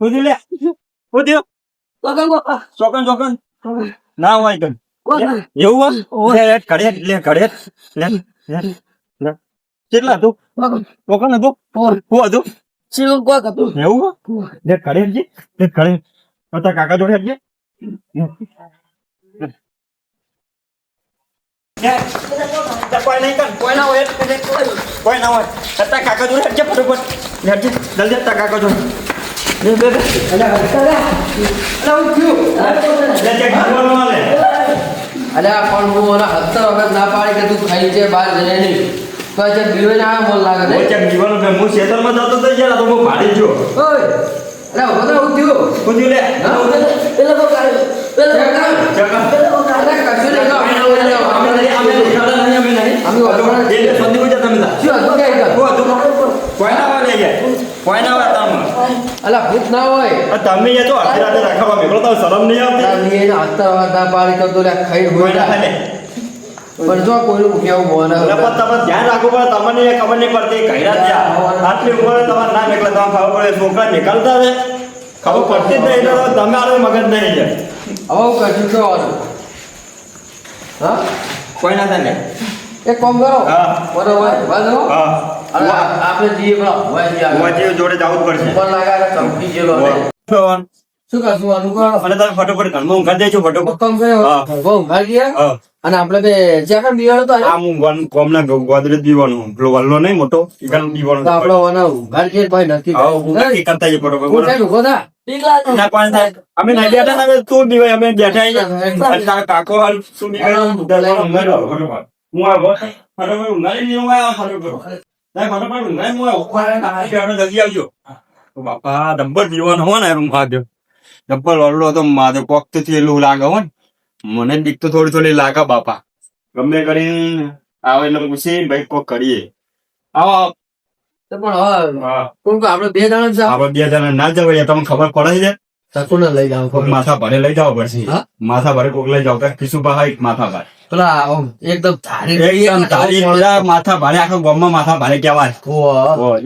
પૂછી લે. પૂછ્યું ચોકન ચોકન. ના હોય કઈ એવું હોય? ઘડે લે ઘડે. લે લે લે. કેટલા હતું? ચોકન હતું? શું હતું? એવું હોય? લે ઘડે જી લે ઘડે. તારા કાકા જોડે કોઈ નહીં કર. કોઈ ના હોય કોઈ ના હોય. તારા કાકા જોડે હટજે ફટોફટ. જલ્દી તારા કાકા જોડે. અલ્યા ઓલા ના પાડી કે તું ખાઈ છે બહાર જઈને નહીં તો ના આવે લાગે છે ચક જીવાનું કે જતો તો તો હું ભાડી જો ઓય અલ્યા લે હા? ચકા. અલ્યા કશું નહીં કહો. અમે અમે અમે નહીં, અમે નહીં. અમે વાંચવાના એ લે, સંધી પૂછે તમે તાર. શું હતું કે ના ના તારમાં. ભૂત ના હોય. તમે એ તો અડધી રાતે રાખવા મેકલો તો શરમ નહીં આવતી? એને સત્તર વખત ના પાડી કે તું અલ્યા ખાઈ કોઈ હોય પણ જો કોઈનું કેવું મોન એટલે પણ તમે ધ્યાન રાખવું પડે તમને એ ખબર નહીં પડતી કઈરા થયા આટલી ઉંમરે તમારે ના નીકળે તમે ખબર પડે છોકરા નીકળતા ને ખબર પડતી જ નહીં એટલે તમે આને મગજ નહીં યાર હવે હું કશું કહેવાનું હા? કોઈ ના થાય લે. એક કામ કરો. હા. બરોબર બાજુ હા. આપણે જઈએ પેલા હોય જઈએ. જોડે જવું જ પડશે. લાગે. શું અને તમે ફટોફટ ઘરમાં ઊંઘા દેજો ફટોફટ કામ. બહુ ગયા અને આપણે બે જ્યાં કાંઈ તો આ હું ગોન- ગોદરેજ પેલો વલ્લો નહીં મોટો તો આપણે ભાઈ નક્કી હા, હું નક્કી કરતા જઈએ ફટોફટ હું સાહેબ ઊભો થા. ના પણ અમે નહીં બેઠા ને તું અમે કાકો હાલ શું. હું. ફટોફટ નહીં ફટોફટ. બાપા ડબ્બર પીવાનો હોય ને એમ ડબ્બર તો મારે થયેલું લાગે હોય મને બીક તો થોડી થોડી લાગે બાપા ગમે કરીને આવે એટલે પૂછી ભાઈ કોક કરીએ આવો. પણ. કોણ બે જણા જાઓ. બે જણા ના જવાય તમને ખબર પડે છે શકુને લઈ જાઓ માથા ભરે લઈ જાવ પડશે હા? માથા ભરે કોક લઈ જાવ કે કિશુ પા માથા ભારે પેલા એકદમ ધારી એકદમ તારી પેલા માથા ભારે આખા ગામમાં માથા ભારે કહેવાય.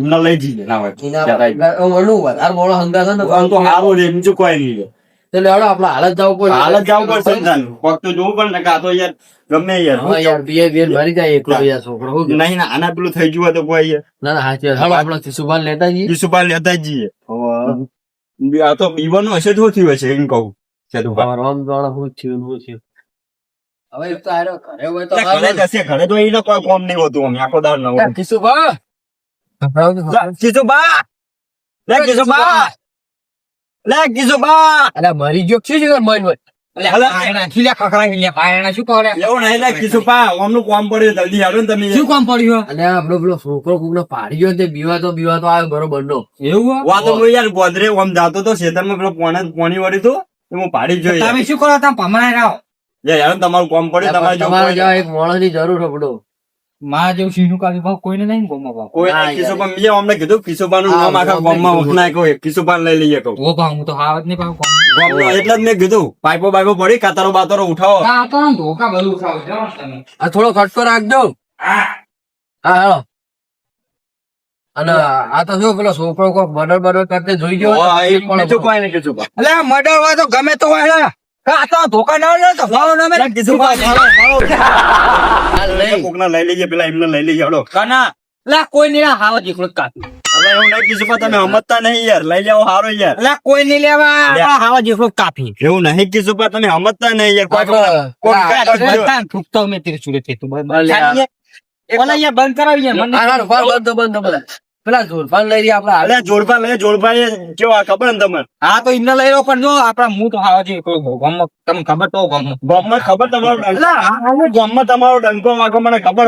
એમને લઈ જઈએ ના હોય એના ત્યારે આમ ઓલું વધારે મોડો હંગા ને તો હારું બીજું કોઈ નહીં એટલે હેડો આપણે હાલ જવું પડે હાલ જવું પડશે. જોવું પડે ને કા તો યાર ગમે યાર. હા યાર બે બે જાય એકલો યાર છોકરો નહીં ના આના પેલું થઈ ગયું તો કોઈ ના ના હાચી હાલો આપણે લેતા જઈએ. કિશુ લેતા જઈએ. આ તો બીવાનું હશે તો થયું હશે એમ કહું. છે અમારો આમ જાણે શું થયું થયું? હવે એક તો આર્યો ઘરે હોય તો ઘરે જશે ઘરે તો એને કોઈ કોમ નહીં હોતું અમે આખો દાડ ન હોય. કિશુભા. લે, કિશુભા! લે, કિશુભા! અલા મરી ગયો શું છે મન હોય? એવું નહીં લે, કિશુભા, આમનું કોમ પડ્યું જલ્દી આવો ને તમે. કામ પડ્યું? અને પેલો છોકરો કોકનો પાડી ગયો ને તે બીવા તો બીવા તો આવ્યો બરોબર એવું? વા તો યાર ગોદરે જાતો તો ખેતરમાં પેલો પોણી વળી તું પાડી જ જોઈ શું કરો તમે ભમરાઈ રહો. યાર તમારું કોમ પડ્યું તમારે તમારે કોઈ- એક માણસની જરૂર છે પડો જેવું સિંહનું કાઢી ભાવ કોઈને નહીં ગમો ભાવ. કોઈ ના, મેં અમને કીધું કિશુભાનું હા, નામ આખા અમને ગામમાં કીધું. ઉઠનાય કહું, લઈ લઈએ કહું. ઓ ભાવ હું તો હાવત નહીં ભાવ ગમો એટલે જ મેં કીધું પાઇપો બાઇપો પડી કાતરો બાતરો ઉઠાવો. આ તો આમ ધોકા બધું ઉઠાવો જાઓ તમે. આ થોડો ખટકો રાખજો. હા. હા હેલો. અને આ તો શું પેલો છોકરો કોક મર્ડર બર્ડર કરતે જોઈ ગયો એ બીજું કોઈ નહીં કિશુભા. એટલે મર્ડર હોય તો ગમે તો હોય તો ધોકા ના તો ભાવ ના લે. કોકના લઈ લઈએ પેલા એમને લઈ લઈએ હળો કના લે કોઈ નહીં હાવ જેટલું એવું નહીં કિશુભા, તમે સમજતા નહીં યાર. લઈ જાવ હારો યાર. એટલે કોઈ નહીં લેવા. હાવા હાવ કાપી એવું નહીં કિશુભા, તમે સમજતા નહીં યાર. કોઈ. ઠૂકતો મેં તેરે ચૂડે તું. બંધ અલ્યા. ઓલા યાર બંધ કરાવી બંધ, બંધ. પેલા જોરપાન લઈ રહ્યા આપડા. અલ્યા જોડપા લે જોડપા કેવા ખબર ને તમને? હા તો એમને લઈ રહ્યો પણ જો આપડા હું તો હાવ જે ગમો તમને ખબર તો ગમો. ગામમાં ખબર તમારો ગામમાં તમારો ડંકો? વાગો મને ખબર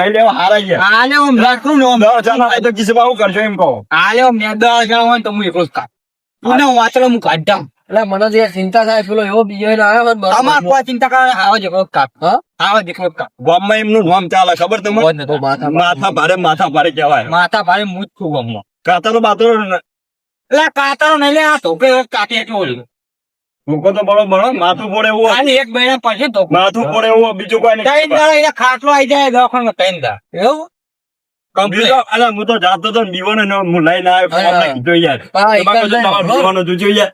લઈ લેવા હારા આલે હું રાખું ને દસ જણા તો કિશુભા હું કરશો એમ કહો? આલે મેં દસ જણા હોય ને તો હું એકલો જ કાપ તું વાંચલો હું કાઢામ એટલે મને જે ચિંતા થાય પેલો એવો બીજો આવ્યો તમાર કોઈ ચિંતા કરે આવો જ કાપ. આવો જેટલો કાપ. ગામમાં એમનું નામ ચાલે ખબર તમને? માથા માથા ભારે માથા ભારે કહેવાય. માથા ભારે હું જ છું ગામમાં. કાતરો બાતરો એટલે કાતરો નહીં લે આ ધોકે કાઢી એટલું ભૂકો તો બળો બળો માથું પડે એવું ખાલી એક મહિના પછી તો માથું પડે એવું બીજું કોઈ ત્રણ નહીં દાડા એને ખાટલો આવી જાય દવાખાને ત્રણ દાડા. એવું? હું તો જાતો તો જીવન બીવાનો હું લઈને આવ્યો યાર. જ. બીવાનો જોજો યાર.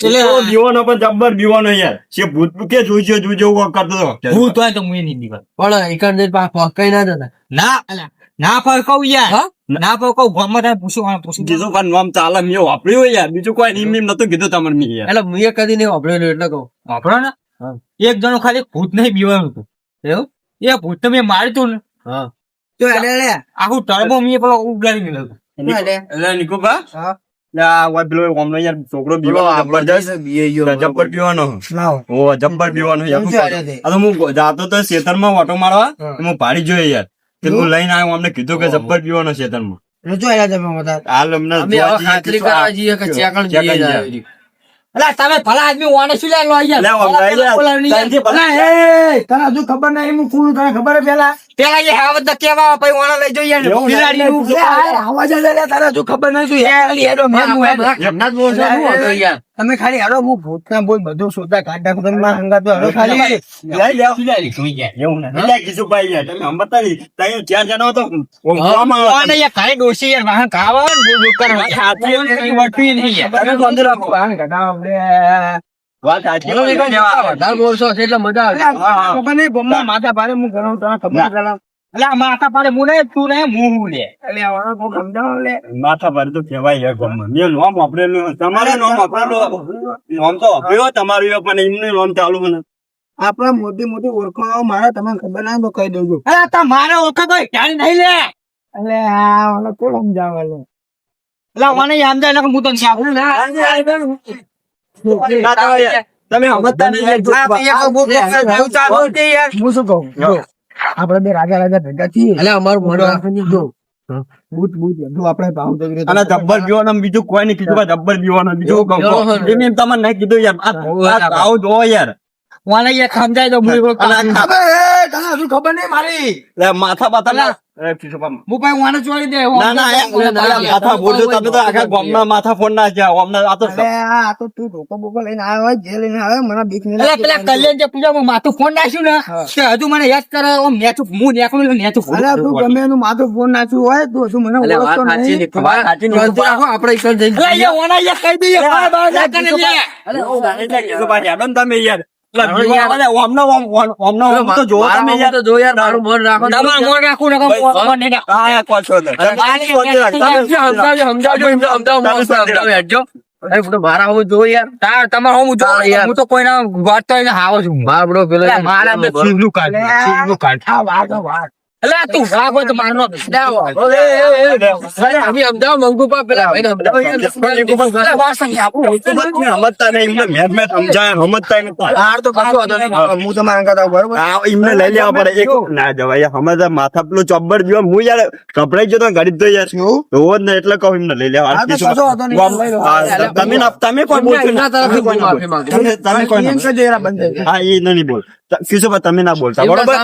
એટલે દીવાનો પણ જબ્બર દીવાનો યાર. છે ભૂત કે જોઈજો જોઈજો હું કરતો હતો હું તો તો મુએ નહીં દીવા પણ જઈને પાછા ના જતા ના ના પર યાર. હા? ના પર કહું ગામમાં તારે પૂછું પૂછું. પણ નામ ચાલે મેં વાપર્યું હોય યાર. બીજું કોઈ નિમ નિમ નતું કીધું તમારે મેં યાર. એટલે મેં કદી નહીં વાપર્યું એટલે કહું. વાપરો ને? એક જણો ખાલી ભૂત નહીં બીવાનું હતું. એવું? એ ભૂત તો મેં માર્યું તું ને. હા. તો એટલે આખું ટર્બો મેં પેલો ઉડાડી મેળવ્યું એટલે નિકુભા? હા. છોકરો. જબ્બર ઓ તો હું જાતો તો ખેતરમાં ઓટો મારવા હું. પાડી જોયે યાર. તે હું લઈને આવ્યો અમને કીધું કે જબ્બર પીવાનો ખેતરમાં રજો આયા તમે હાલ અમને અમે જોવા હવે જઈએ ખાતરી કરવા જઈએ કે ચેકણ ચેકણ જઈએ જાય. જાય. અલા તમે ભલા આદમી વાને શું લે લો યાર લે. તાનથી ભલા- એ તને હજુ ખબર નહીં હું કોણ તને ખબર હે પેલા? પેલા એ હાવત તો કેવા પછી વાણા લઈ જઈએ ને. ના, લે, આ આવાજ જ લે, તને હજુ ખબર નહીં શું હે હેડો, મેં હું હેડો. બધા ઘરના જ બોલશો, શું યાર? તમે ખાલી હેડો હું ભૂતના બોલ બધું શોધા કાઢ નાખું તમે મારા હંગાત હેડો ખાલી લઈ લે. એવું ના. એટલે કીધું ભાઈ યાર, તમે હમ બતાવી ત્યાં ચાર જણો તો ઓમ આવે. વાને યાર ખાલી ડોસી યાર વાહ કાવા બોલ બોલ કરવા. વાત કઈ વટવી નહીં યાર. તમે બંધ રાખો. વાહન કઢાવો આપણે વાત સાચી. બોલશો એટલે મજા આવે નહીં, માથા ભારે હું ઘણો તને ખબર પેલા અલા માથા પાડે મુને તું ને મુ હું લે. એટલે આ કો સમજાવો લે. માથા પાડે તો કહેવાય યાર ગમ. મે નોમ વાપરેલું. તમારું નોમ વાપરેલું. નોમ તો આપ્યો તમારું એ પણ એમનું નોમ ચાલુ મને આપણા મોટી મોટી ઓળખાણો મારા તમને ખબર ના તો કહી દઉં અરે તમારે ઓળખો તો ક્યારે નહીં લે. એટલે આ ઓલો કોણ સમજાવે લે એટલે મને આમ જાય હું તો સાંભળું ના. ના તમે સમજતા નહીં. યાર. હું શું કહું? જો, આપણે બે રાજા રાજા ભેગા છીએ. એટલે અમારું મોઢું જો બૂટ બૂટ બધું આપણે ભાવ અને જબ્બર પીવાનો બીજું કોઈ નહીં કીધું જબ્બર પીવાનો બીજું કહું એમ તમને નહીં કીધું યાર. આ- આવું જોવો યાર. મને સમજાય તો ખબર નહીં મારી? માથા બાથા ના એ પીછું હું ભાઈ વાને ચોરી દે ના ના માથા ફોડજો તમે તો આખા ગામમાં માથા ફોડ ના. છે આ તો આ તો તું ધોકો બોકો લઈને આવ્યો જે લઈને આવ્યો મને બીક નહીં લાગતી. પેલા કલ્યાણ જે પૂજામાં માથું ફોન નાખ્યું ને હજુ મને યાદ કરે ઓમ નેચું હું નેકું એટલે નેચું અરે તું ગમે એનું માથું ફોન નાખ્યું હોય તો હજુ મને ઓળખતો નહીં. સાચી નહીં. રાખો, આપણે એ ઓના કહી દઈએ લે. અરે, ઓ, તમે યાર. મારા. હા, જો યાર. તાર તમારે હું જો યાર. હું તો કોઈના વાત તો હાવ છું. મારા બડો પેલો મારા શિવનું કાઢ શિવનું કાઢ. વાત વાત. અલા, તું રાગ તો મારનો ઓલે, એ, એ, એ, અરે, અમે સમજાવો, મંગુપા પેલા ભાઈને સમજાવો યાર. અલા, વાત સમજી આપું. સમજતા નહીં એમને મેં મેં સમજાય સમજતા નથી હાર તો પાછો હતો હું તમારા કરતા બરોબર આ એમને લઈ લેવા પડે એક ના જવાય સમજ માથા પેલું ચબ્બર જો હું યાર કપડાઈ જતો ગરીબ તો યાર રોજ જ ને એટલે કહું એમને લઈ લેવા તમે તમે કોઈ બોલશો ના. તમે કોઈ. હા એ નહીં બોલ કિશુભાઈ તમે ના બોલતા બરોબર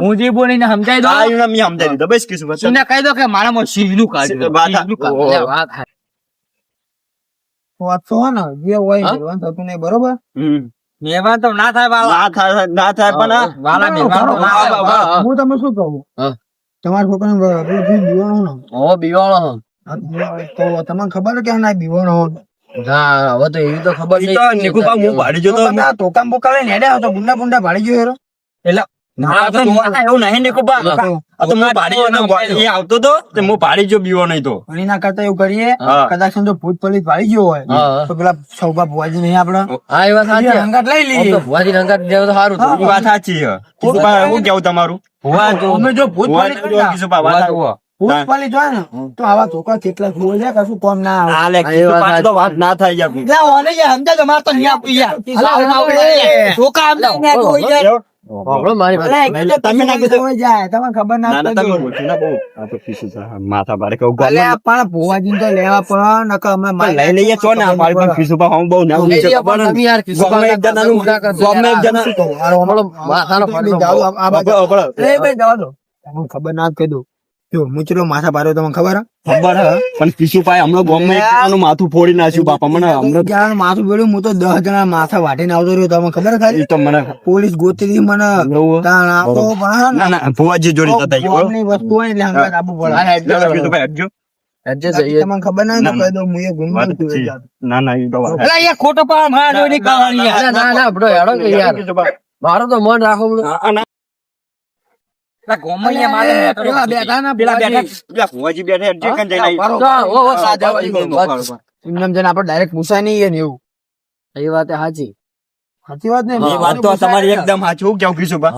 હું જે બોલી ને સમજાઈ દો આ યુના મી સમજાવી દીધો બસ કિશુભાઈ તમને કહી દો કે મારા માં સિંહનું કાઢ. વાત તો ને જે હોય હા? થતું નહીં બરોબર હમ. મહેમાન તો ના થાય વાલા ના થાય ના થાય પણ વાલા મહેમાન હા, તમને શું કહું હા. તમારા છોકરાને બીવાનું ને હો. બીવાણો તો તમને ખબર કે ના બીવાનો ના, હવે તો એવી તો ખબર ઈ તો નિકુભાઈ હું ભાડી જતો તમે ટોકામ બોકા લઈને હેડ્યા ગુંડા ગુંડા ભાડી ગયો હેરો. એટલે ના, તો એવું નહીં નિકુભાઈ આ તો હું ભાડી એ આવતો તો તે હું ભાડી જો બીવો નહીં તો. ઘણી ના કરતા એવું કરીએ કદાચ જો ભૂત પલિત ભાડી ગયો હોય. તો પેલા સૌભા ભુવાજી નહીં આપડે હા, એ વાત સાચી. લઈ લઈએ. તો ભુવાજી રંગાત જેવું તો સારું હતું. વાત સાચી છે. હું કેવું તમારું? અમે જો ભૂત ભુવા પલિત જો ને તો આવા ધોકા કેટલા ખોલ છે કશું કોમ ના આવે. હા, લે, હા, એ વાત ના થાય યાર લા, ઓને યાર સમજાય તો મારે તો યાર. ધોકા આમ ના. જાય, દો. ખબર ના કહી દઉં. જો મુચરો માથા તમને ખબર હે? ખબર પણ કિશુભાઈ હમણાં ગોમમાં માથું ફોડી નાખ્યું બાપા મને હમણાં માથું પડ્યું હું તો દસ જણા માથા વાટીને આવતો રહ્યો તમને ખબર ખાલી તો મને પોલીસ ગોતી મને ને, જોડી વસ્તુ હોય એટલે આપવું પડે. હા, હેડ જો. કિશુભાઈ હટજો. તમને ખબર ના કહી હું એ. ના ના એ તો વાત ખોટો ના, ના, હેડો યાર. મારો તો મન રાખો બધું. હા, મારે પેલા બેઠા ને પેલા પેલા બેઠા પેલા બેઠા એટલે કાન જઈને આવી. તો, ઓ, ઓ, સાજા વાળી બરોબર. બસ. જઈને આપણે ડાયરેક્ટ પૂછાય નહીં ને એવું એ વાત એ સાચી સાચી વાત ને એ વાત તો તમારી એકદમ સાચું હું કેવું બા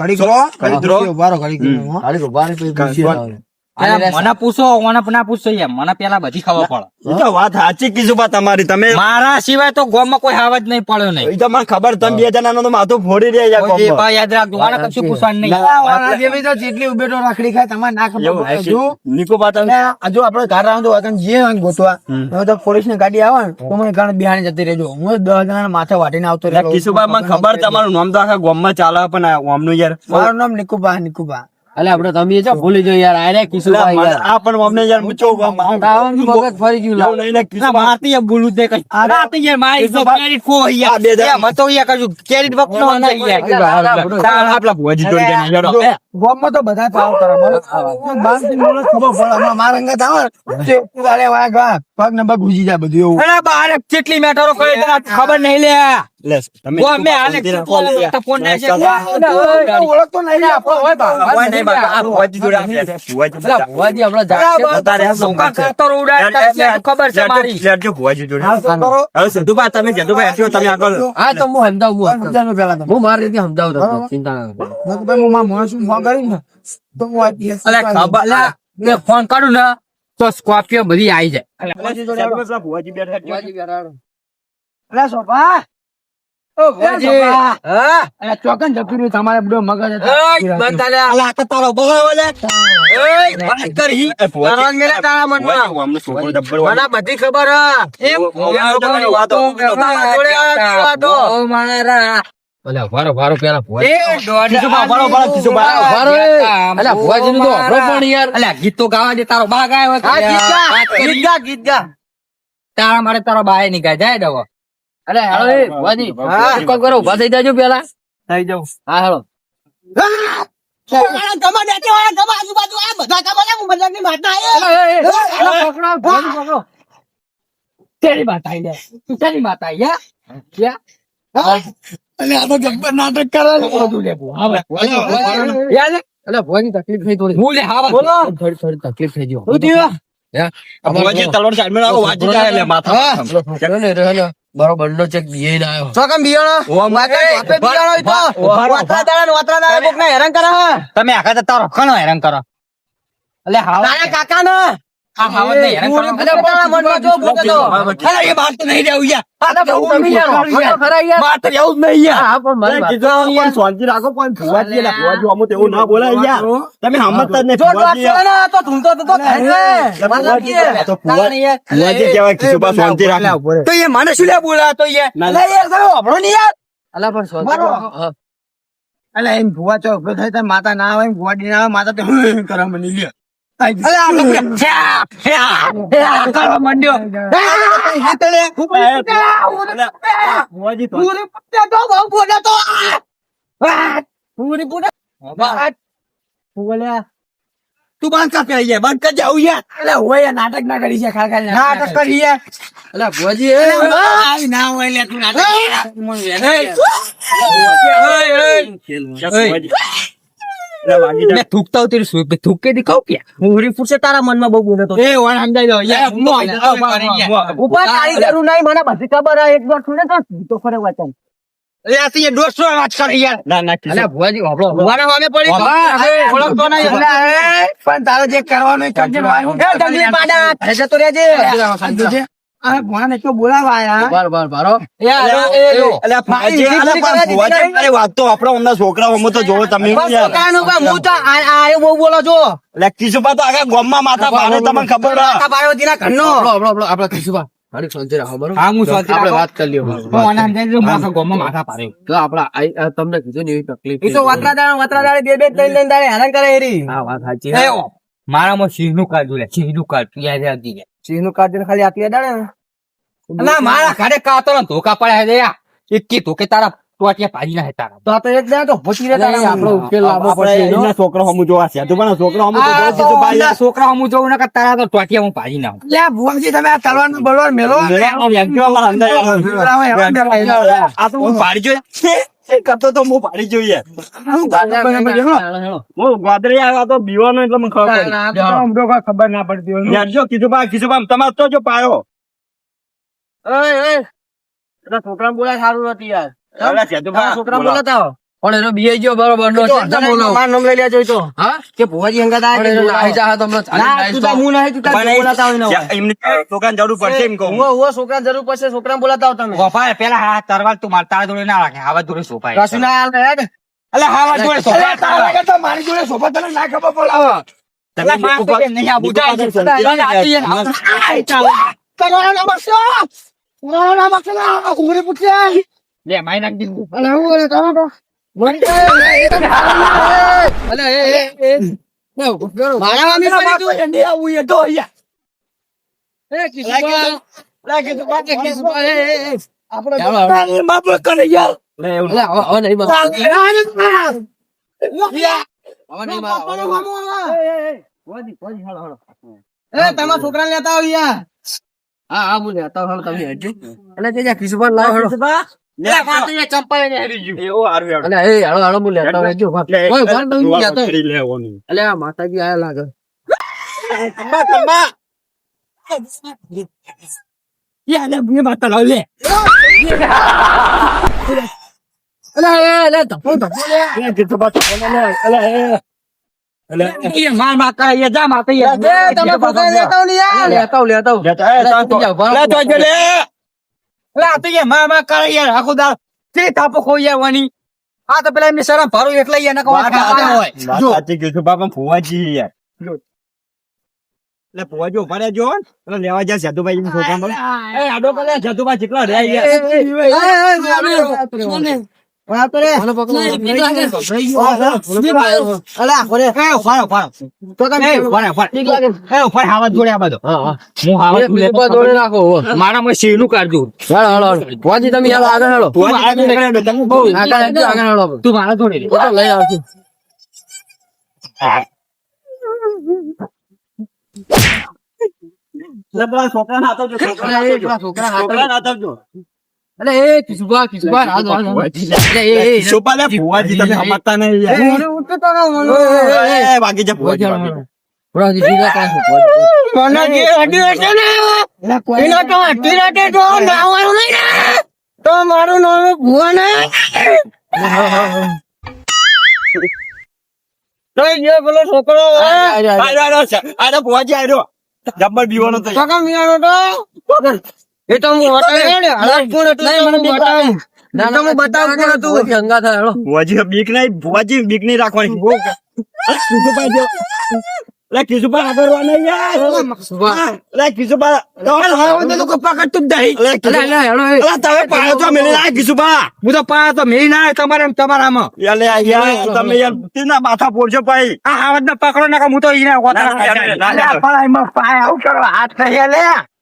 ઘડી સો, ઘડી ધ્રો. ઘડી રહો, ઘડી કરો, હો. હાલી ઊભા રહી, પછી મને પૂછો મને ના પૂછો યાર મને પેલા બધી ખબર પડે. તો વાત સાચી કિશુભાઈ તમારી. તમે મારા સિવાય તો ગામમાં કોઈ હાવ જ નહીં પડ્યો નહીં. તો મને ખબર તમે બે જણાનો તો માથું ફોડી રહ્યા યાર કોઈ જે કોમમાં. ભાઈ યાદ રાખજો મને કશું પૂછવાનું નહીં. આ જેવી તો જેટલી ઉભેટો રાખડી ખાય તમારે ના ખબર? હજુ નિકુભા આપણે ઘર ને ગોતવા હવે તો પોલીસની ગાડી આવે ને તો મને ઘણા બિહારી જતી રહેજો. હું દસ જણા માથે વાટીને આવતો યાર, કિશુભાઈ મને ખબર તમારું નામ તો આખા ગોમમાં ચાલે પણ આ ગામનું યાર. મારું નામ નિકુબા નિકુબા. અલે આપણે તમે જો ભૂલી ગયો યાર આરે કિશુભાઈ યાર આ પણ અમને યાર મૂચો. તાવન મગજ ફરી ગયું લાવ. લઈને કિશુભાઈ. મારતી બોલું જ કઈ. આ યાર મારી જો. કેરીટ ખો યાર. બે મને તો યાર કજુ કેરીટ વખતનો નો ના, યાર. તાર આપલા ભોજી જોડે દે યાર ગોમમાં તો બધા તાવ કરે મને બાંધી તો ખબર પડે હમણાં મારા અંગત આવે ને, તે ઉડાડે વાળા પગ ને ઘૂસી જાય બધું એવું અરે બારે કેટલી મેટરો કઈ ખબર નહીં લે લે, તમે ઓ, અમે હાલે શાંતિ રાખો લે યાર. ફોન નાખે. ઓળખ- ઓળખતો નહીં લે આપણો. ઓય બા, કોઈ નહીં બાપા, આ ભુવાજી જોડે આ બે છે. ભુવાજી બધા. ભુવાજી આપણે જાતે તારે આ ધોકા સંગત છે. ખાતર ઉડાડતા ખબર છે મારી લેજો ભુવાજી જોડે. હવે સિદ્ધુભાઈ તમે જદુભાઈ હટજો, તમે આગળ હા તો હું સમજાવું હું સમજાવો પેલા. હું મારી રીતે સમજાવું તમને ચિંતા ના કરો નકર હું મારા માણસને ફોન કરી ને, તો હું આ દિવસ અલે ખબર લે મેં ફોન કરું ને તો સ્કોર્પિયો બધી આવી જાય ભુવાજી બેઠા. અલે સોફા ઓ ભુવાજી. હા અલે ચોકન તમારે બધો મગજ બંધ ખબર વારો પેલા ગીત તો. ગાવા દે તારો બા ગાય. ગીત ગા. ગીત ગા, તારા મારે તારો બાએ નીકળે જાય ડવો અરે હાલો એ ભુવાજી હા. એક વખત કરો ઊભા થઈ જાજો પેલા. થઈ જાઉં. હા હાલો. તકલીફ થઈ થોડી. હું. થોડી થોડી તકલીફ થઈ ગયો તલવાર જાય એટલે માથા. ને. બરોબર નો ચેક બીએ ના આવ્યો ચોકમ બિયાણો? ઓ, એ, ચોપે બિયાણો તો. વાતરા દાડા ને વાતરા દાડા કોકને હેરાન કરે તમે આખા તો તારો હેરાન કરો એટલે તારા કાકા ને આ હાવત ને હેરાન કરો અલ્યા, તારા મનમાં જો ભૂત હતો. બરાબર. એ બહાર તો નહીં રહેવું યાર. આ તો અલ્યા, બહુ યાર, ખરા યાર. બહાર તો રહેવું જ નહીં યાર. હા, પણ મારી કીધું પણ શાંતિ રાખો પણ ભુવાજી એટલે ભુવાજી અમુક એવું ના બોલાય યાર તમે સમજતા જ નહીં જો ભુવાજી ને તો ધૂમતો તો તો થાય છે. એટલે મને ભુવાજી લાગે. તો ભુવા- તારે ભુવાજી કહેવાય ખિસ્સુભા શાંતિ રાખો તો એ મને શું લે બોલાતો યાર યાર તમે નહીં યાર પણ. એમ ભુવા ચો ઊભો થાય માતા ના આવે એમ ભુવાડી ના આવે માતા તો કરવા મને લે આ તો બંધ કર પેલી યાર, બંધ કરી જાવ યાર. અલે હોય નાટક ના કરી છે ખાલી નાટક કરી યાર. અલ્યા, ભુવાજી, એ, એ, એ. આવી ના હોય લે તું નાટક ભુવાજી. એટલે વાગી જાય. મેં થૂકતા છું. થૂક કે દી કે? પૂરી પૂરી તારા મનમાં બહુ બોલે તો. એ વણ સમજાઈ દો. ને. ઉપર તારી જરૂર નહીં, મને બધી ખબર હે. એક વાર સુને તો તો ફરે વચન. આ ના ના પણ તારે જે કરવાનું આ ભુવાને બોલાવા આયા બાર, બાર, બારો. અરે વાત તો આપણો હમણાં તો જોવો તમે બસ યાર. કાનું ભાઈ, હું તો આ- આ બહુ બોલો છો. અલ્યા, કિશુભા તો આખા ગામમાં માથા ભારે તમને ખબર હે. આ પાર્વતીના ઘરનો. આપણો, આપણો, આપણો, આપણો ખિસ્સુભા. શાંતિ રાખો, બરોબર? હા, હું શાંતિ આપણે વાત કરી લઈએ, હું આને સમજાવી માથા ગોમાં માથા પાડે. તો આપણા તમને કીધું ને એવી તકલીફ એ તો વાતરા દાડે વાતરા દાડે બે બે ત્રણ ત્રણ દાડે હેરાન કરે હેરી. હા વાત સાચી એ, છે. ઓ, મારામાં સિંહનું કાઢું લે સિંહનું કાઢું યાદ હતી ખાલી આટલી અડાડે ને ના મારા ઘરે કાતો ને ધોકા પડ્યા છે એકી ધોકે તારા ટોટિયા પાડી ના તારા તો આ તો એક જાય તો ભૂસી રે તારા આપણો ઉકેલ લાવવો પડશે એના છોકરા હમુ જોવા છે તો પણ છોકરા હમુ તો ભાઈ છોકરા હમુ જોવું ના તારા તો ટોટિયા હું પાડી નાખું લે ભુવાજી તમે આ તલવાર બળવાર મેલો આ તો હું પાડી જોઈએ કરતો તો હું પાડી જોઈએ હું ગોદરી આવ્યો તો બીવાનો એટલે મને ખબર ખબર ના પડતી જો કીધું કીધું તમારે તો જો પાયો છોકરાને બોલાય સારું નથી યાર. બોલાવો. બોલાતા આવો. પણ એનો બીઆઈ ગયો બરોબર નો છે. તમે નામ લઈ લેજો તો. હા? કે ભુવાજી હંગાત પણ એનો આયા જા તો ના તું તો તો. હું નહીં તું તારે બોલાતા હોય ને એમને છોકરાને જરૂર પડશે એમ કહું. ઉવો ઉવો છોકરાને જરૂર પડશે છોકરાને બોલાતા હો તમે. ગોપાલ પેલા હા તું મારા તારા જોડે ના રાખે આવા જોડે સોપાય કશું ના હાલ હેડ. અલે હાવા જોડે અરે તારા તો મારી જોડે સોફા તને ના ખબર તમે નહીં? આ બુજા આઈ બીજું આતી એને આવ. તમારો નામ બક્ષો તમારો નામ બક્ષો ના ઉંગરી પૂછે લે માઈ નાખ દી અલે હું બોલે તમે તો અલે, એ, તું અહીંયા એ, એ. આપણે બાપ કરે યાર અલે. એ તમારા છોકરા લેતા આવ યાર હા, હા, હું લેતા આવું, તમે હેડજો. અલે, તે જ્યાં કિશુબા લાવો, હેડો. એવું હારું હેડો. અલે, એ, હાલો, હાલો, હું લેતા આવું, હેડજો. એટલે ઓય, ભાન તો. કરી લેવાનું. અલે, આ માતાજી આયા લાગે ખંભા, ખંભા. યા લે બે માતા લાવ લે અલે, એ, અલે, ધપ્પો, ધપ્પો, લે. કીધું બા, તમે લે. અલે, એ. આ તો પેલા એમની શરમ ભરું એટલે એને કહો વાત ખાતા હોય વાત સાચી કીધું બા, પણ ફુવાજી યાર. એટલે ઊભા રહેજો લેવા જાય જાદુભાઈ એમ છોકરા આડો કરે, જાદુભાઈ જેટલા રહ્યા વાત કરે મને પકડો. અલા ખોરે એ ઉફાડો ઉફાડો તો તમે ઉફાડો ઉફાડો એ ઉફાડ હાવા જોડે આ બધો હા, હા. હાવા દોડી નાખો, હો. મારા માં શિવનું કાઢું હાલો, હાલો, હાલો. ભુવાજી, તમે યાર આગળ હાલો. ફુવાજી આગળ નીકળે, તમે બહુ આગળ આગળ હાલો. તું મારા જોડે રે. તો લઈ આવજો. છોકરાને અલે, એ, હાથ પેલા આપજો. છોકરા હાથ છોકરાને અલે, એ, કિશુબા, હાથ, હાથ, હાથ. અલે, એ, એ, શોભા લે, ફુવાજી તમે સમજતા નહીં યાર. મને ઉઠતો ના મને એ, વાગી જા. ભુવાજી, ભીગા પાછો, ભુવાજી. મને જે હડી હશે ને એનો તો હટી રાતે તો નાવાનું નહીં ને તો મારું નામ ભુવા ને તો એ પેલો છોકરો આ, આ, આ, આ. આયો, આયો, છે. આયો, ફુવાજી આયો. જબ્બર બીવાનો તો કાકા મિયાનો તો એ તો હું બતાવું. માથા પોડશો ભાઈ. આ હાવજ ને પકડો ના હું તો હાથ નહીં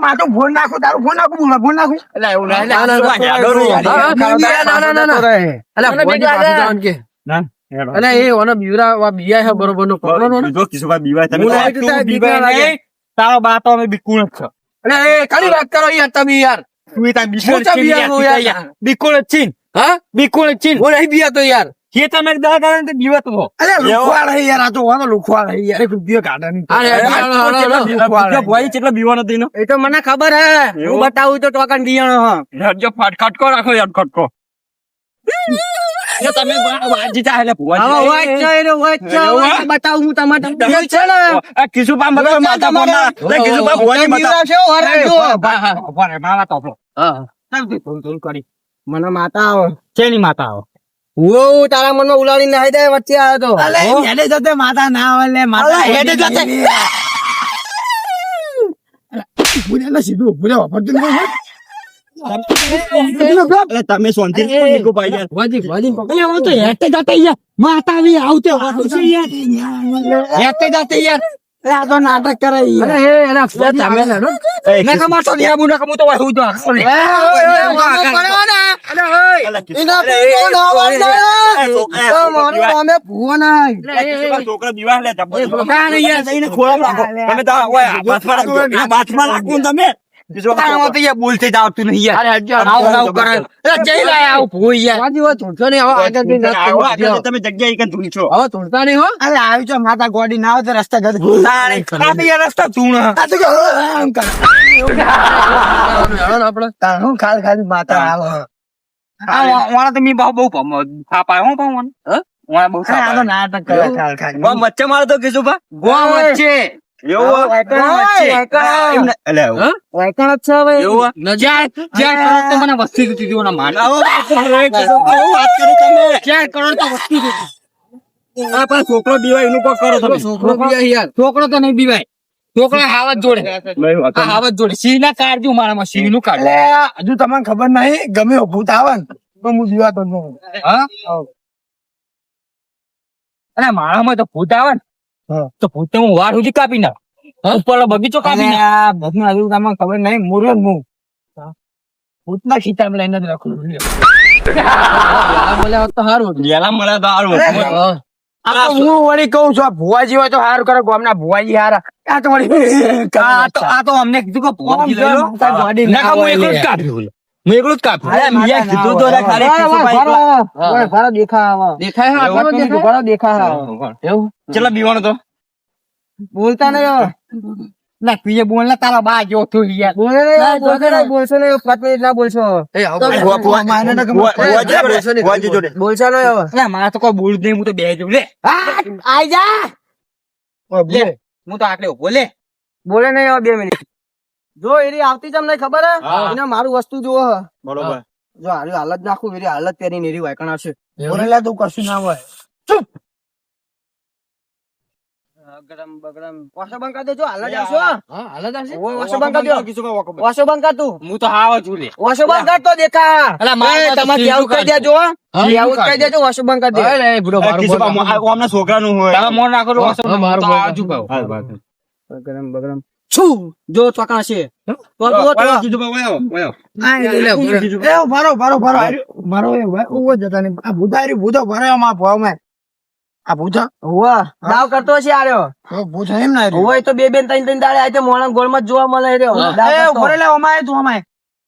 તારું ફોન નાખું બોલા ફોન નાખું એટલે એવું ના ના, ના, ના, યાદો નહીં યાર. હા, હા, ના, ના, ના, ના, ના. અલે, મને બીક ભુવાજી લાગે. પાછું જવાનું કે. ના હેડો. અલે, એ ઓનો બીવરા વા બીયા છે બરોબર નો પકડો નો ને. બીજો કિશુભા બીવાય તમે હું તો લાગે તું તારે બીક બીવાય ના લાગે. નહીં. તારો બા તો અમે બીકુણ જ છો અલે, એ વાત કરો યાર તમે યાર તું તાર બીકુણ? બીકુણ જ છીએ. હા બીકુણ જ નહીં બીયા તો યાર જે તમે દા ને તે હો. અલે લુખવા રહી યાર આ તો વાનો લુખવા રહી યાર. એક કાઢા નહીં. અરે, અરે, હાલો, આ હાલો, તો હાલો. કેટલા બીજો ભોય કેટલો બીવાનો હતો એનો? એ તો મને ખબર હે. હું બતાવું તો ટોકન દિયાણો હા. હેડજો ફાટ ખટકો રાખો યાર ખટકો. તમે વાજી જા એટલે છે એનો છે હે? બતાવું હું તમારે તમને છે ને. આ મતલબ. લે. છે હા થોડું કરી. મને માતા આવે. શેની માતા આવે? હું તારા મનમાં ઉલાડી નાખી દે વચ્ચે આવ્યો તો. અલે હેડે જતે માતા ના આવે લે માતા હેડે જતે. ભૂલે સીધું વાપરતું નહીં તમે શાંતિ ભાઈ યાર વાજી વાજી. તો હેઠે જતે યાર. માતા આવી આવતે આવશે યાર હેઠે જતે યાર. આ તો નાટક કરે અરે એના ફોન તમે લેડો કમા તો કમુ તો વાય હું તો અરે છોકરા, તો દીવા- છોકરા લે, રાખો. તમે તો બાથમાં. બાથમાં રાખો તમે કિશોર, તારામાં તો યાર બોલતે જ આવતું નહીં યાર. અરે હટજો આવું આવું કરે અરે જઈ લાય આવું ભૂઈ યાર. વાજી વાત તોડશો નહીં હવે આગળ જઈને રાત આવો, કરી આગળ તમે જગ્યા ઈ કન હવે તોડતા નહીં હો. અરે આવી જો માતા ગોડી ના આવે તો રસ્તા ગદ તારે આ તો યાર રસ્તા તું આ તો આમ કર. આપણે તાર હું ખાલી ખાલી માતા આવે. આ વાળા તો મી બહુ બહુ પમ થાપાય હું પાઉં હ? વાળા બહુ આ તો નાટક કરે ખાલી ગોમ વચ્ચે ગોવા ગોમ વચ્ચે. છોકરો બીવાય એનું કોઈ કરો તમે. છોકરો બી યાર. છોકરો તો નહીં બીવાય. છોકરો હાવત જોડે. હાવત જોડે. સિંહ ના કાઢજો મારામાં સિંહનું કાઢ હજુ તમને ખબર નહીં ગમે ભૂત આવે ને તો હું જીવાતો નહીં હા? અને મારામાં તો ભૂત આવે ને. તો ભૂત હું વાર સુધી કાપી નાખ. ઉપર બગીચો કાપી નાખ. ભૂતમાં હજુ તમને ખબર નહીં મુર્યો હું. ભૂતના ખીચામાં લઈને જ રાખું. બોલ્યા તો સારું ગેલા મળ્યા મળે તો સારું આ તો હું વળી કહું છું આ ભુવાજી હોય તો સારું કરે ગામના ભુવાજી હારા. આ તો વળી આ તો આ તો અમને કીધું કે લો. હું એકલું જ જ અરે, મિયા કીધું તો રે ખાલી કિશોરભાઈ એકલા. હા. દેખાય હા આટલો દેખાય? ભાડો દેખા એવું ચેટલા બીવાનો તો બોલતા નહીં ના પીએ બોલ ના તારા બા જો તું યાર બોલે નહીં બોલશો નહીં પાંચ મિનિટ ના બોલશો એ આવો તો ભાઈ. ભુવા- માને તો ગમે- ભુવા- ભુવાજી જોડે, ભુવાજી જોડે. બોલશો નહીં ના મારા તો કોઈ બોલ જ નહીં હું તો બે જઉં લે આઈ જા બોલે. હું તો આટલે બોલે બોલે નહીં હવે બે મિનિટ જો એરી આવતી તમને ખબર હે? એને મારું વસ્તુ જોવો હે. બરોબર. જો હારી હાલત નાખું એરી હાલત પહેરીને નેરી વાયકણ આવશે. બોલેલા તું કશું ના હોય. ગરમ બગરમ. વાસો બંકા દેજો હાલત આવશો હા. હાલત આવશે. ઓ વાસો બંકા દેજો દો. કિશોરભાઈ વખો બંધ. વાસો બંધ તું. હું તો હાવ જ છું લે વાસો બંધ તો દેખા. અલા, મારે તમારે કેવું કહી દેજો? કેવું કહી દેજો વાસો બંધ કરી દે. અરે, બુડો મારું. આ- આ આમના છોકરાનું હોય. તમે મોન નાખો વાસણ મારું તો કહું. હા, વાત. બગરમ બગરમ. છું જો ચકા છે. એ ભરો. ભરો ભરો ભરો. ઉવો જતા નહીં આ ભૂતારી ભૂતો ભરે માં ભાવમાં. આ ભૂતા? હોવા દાવ કરતો છે આર્યો ભૂત એમ ના હોય તો બે બેન ત્રણ ત્રણ દાડે આજે મોણા ગોળમાં જ જોવા મળે રહ્યો. દાવ ભરે લે ઓમાય તું ઓમાય.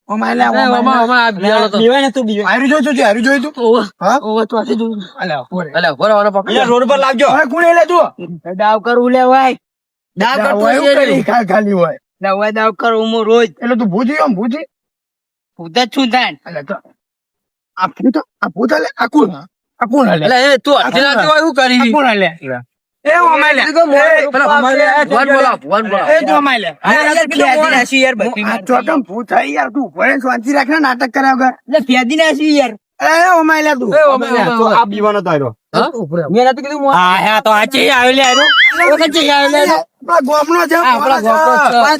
ઓમાય લે એ, ઓમાં, ઓમાં આ બિયાણો બીવાય ને તું બીવાય. હારી જોઈ તું હારી જોઈ તું ઓવા. હા? ઓવા તો આથી તું અલે ઓરે અલે, ઊભો રહો, આને રોડ પર લાવજો હવે કોણે લે તું? દાવ કરું લે ભાઈ દાવ કરતો ખાલી ખાલી હોય. દાવ કરું હું રોજ. એટલે તું ભૂજી આમ ભૂજી. ભૂત છું તાન. અલે તો આ ભૂત આ ભૂત લે આ કોણ આ? કોણ લે અલે, એ તું અડધી રાતે હોય કરી? કોણ લે. એ ઓમાય લે પેલા ભગવાન લે, ભગવાન બોલાવો, ભગવાન બોલાવો. એ જો ઓમાય લે. અરે, ફેદી નાસી યાર આ તું ભરે શાંતિ રાખ ને નાટક કર્યા વગર. એટલે ફેદી નાસી યાર. અરે એ ઓમાય લે તું. એ, ઓમાં, ઓમાં, આ બીવાનો તો આયરો. હા? મેં નતું કીધું હા હા તો આ ચે ચે આપણા ગામનો છે આપણા છે.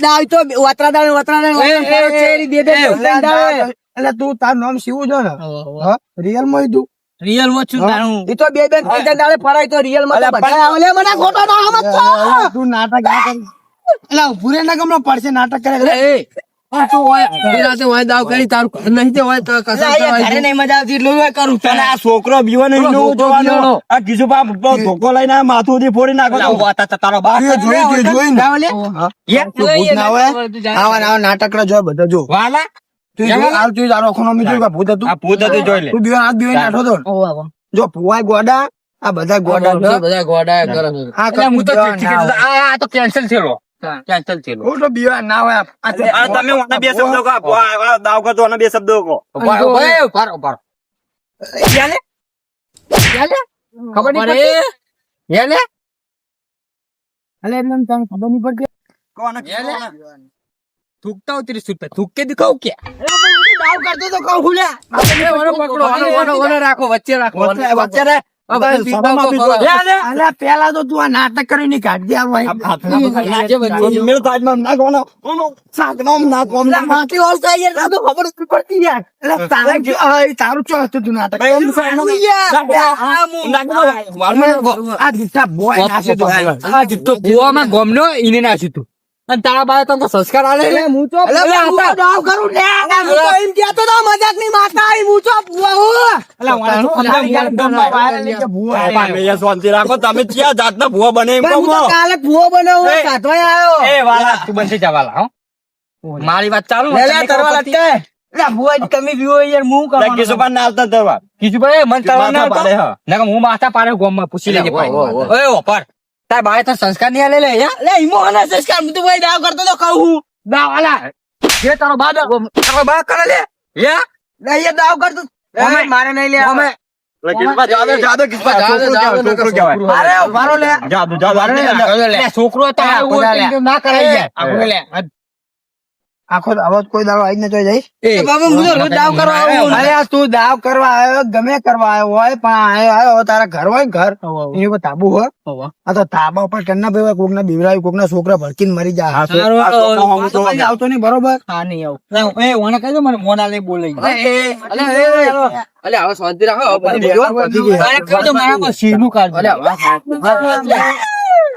દાવ વાતરા વાતરા. એટલે તાર નામ શિવું જો ને? હા રિયલમાં તું? રિયલમાં છું તારું. એ તો બે બે ત્રણ દાડે ફરાય તો રિયલમાં બધા આવે. મને ખોટો ના સમજતો. તું નાટક ના કર. એટલે ઉભું ના ગમનો પડશે નાટક કરે. એ, આ તું હોય, અડધી રાતે હોય દાવ કરી, તારું ઘર નહીં તે હોય તો કસમ કરવા ઘરે નહીં. મજા આવતી એટલું હું કરું અને આ છોકરો પેલો ધોકો લઈને માથું ફોડી નાખો નાટકડા જોય બધા જો. વાલા. તું જો હાલ તારો અખો નામી જોઈ કે ભૂત હતું? આ ભૂત હતું જોઈ તું બીવા હાથ બીવા નાઠો જો ભુવાય ગોડા આ બધા ગોડા બધા ગોડા બીવા આ તો કેન્સલ થયેલો. કેન્સલ થયેલો. તો બીવા ના હોય આ તમે ઓના બે શબ્દો કહો. આ- દાવ કરતો ઓના બે શબ્દો કહો. ઉભા- ઊભા રહે, ઊભા રહે, યાલે? યાલે? ખબર નહીં પડતી? યાલે? અલે એમ તને ખબર નહીં પડતી. કહો આના થૂકતા હો ત્રીસ રૂપિયા. થૂક કે. દિખાવ કે દાવ કરતો તો કહું ખુલ્યા પકડો, ઓનો, ઓનો, ઓનો રાખો, વચ્ચે રાખો. વચ્ચે- પેલા તો તું આ નાટક કરીને કાઢી તારું તારું ચો હતું તું નાટક. આ દીઠા બોય નાશે આ જીતતો કૂવામાં ગોમનો ઈને નાખ્યું તું. અને તારા બાએ તને તો સંસ્કાર આલે હું તો હું તો કરું ને હું તો એમ કહેતો તો મજાકની માતા આવી, હું તો હું. તો ખાલી યાર હું કે ભૂવા બાપા, આવ્યો. શાંતિ રાખો તમે ક્યાં જાતના ભૂવા બને એમ હું કાલે ભૂવો બનાવું એ. કાઢવાય આવ્યો. એ વાલા. તું બનશે જવાલા હો. મારી વાત ચાલુ લે, લે, કરવા લટકાય. તમે બીવો યાર, હું ના આવતા મન ના માથા પાડે, હા. હું માથા પાડે ગોમમાં પૂછી લેજે. ઓય ઓપર તાર બાળે તો સંસ્કાર નહીં આલે? લે યા અલ્યા, ઈમો અને સંસ્કાર, હું ભાઈ દાવ કરતો તો કહું હું. ના વાલા જે તારો બા તારો બા કરે લે. યા? લે, અહીંયા દાવ કરતો. અમે- મારે નહીં લે અમે છોકરું લે. તો એ, લે. ના કરાય લે. આખો આવો કોઈ દાડો આઈ ન જઈશ? એ, બાબા હું તો રોજ દાવ કરવા આવ્યો અરે આ તું દાવ કરવા આવ્યો ગમે કરવા આવ્યો હોય પણ આયો આયો તારા ઘર હોય ઘર એ ઉપર તાબુ હોય. આ તો તાબા ઉપર કન્ના ભાઈ કોક ના બીવરાયું કોક ના છોકરા ભડકીને મરી જાય. તો આવતો નહીં બરોબર? હા નહીં આવ. એ ઓને કહી દો મને મોના લઈ બોલાઈ અલે, એ, અલે, હવે શાંતિ રાખો પછી મારા સિંહનું કાઢ અલે,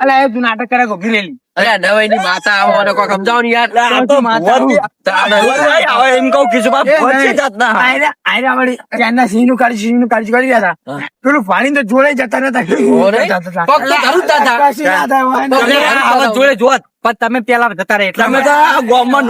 અલે એ તું નાટક કરે ગોભી લેલી અલે, નવાઈની માતા આવો અને કોક સમજાવો ને યાર આ તો હવે એમ કહું કિશોરભાઈ, ભૂવા છે જાતના. આયરા આયરા વળી ત્યાંના સિંહનું કાઢી સિંહનું કાઢી કરી રહ્યા હતા પેલું પાણી તો જોડે જતા નતા ઓરે, જતા હતા. પગ તો ધરું જ હતા. કશું ના થાય, વાંધો પગ તો નહીં. ધરું જ હતા. જોડે જોત પણ તમે પેલા જતા રહે એટલા તમે તો ગામમાં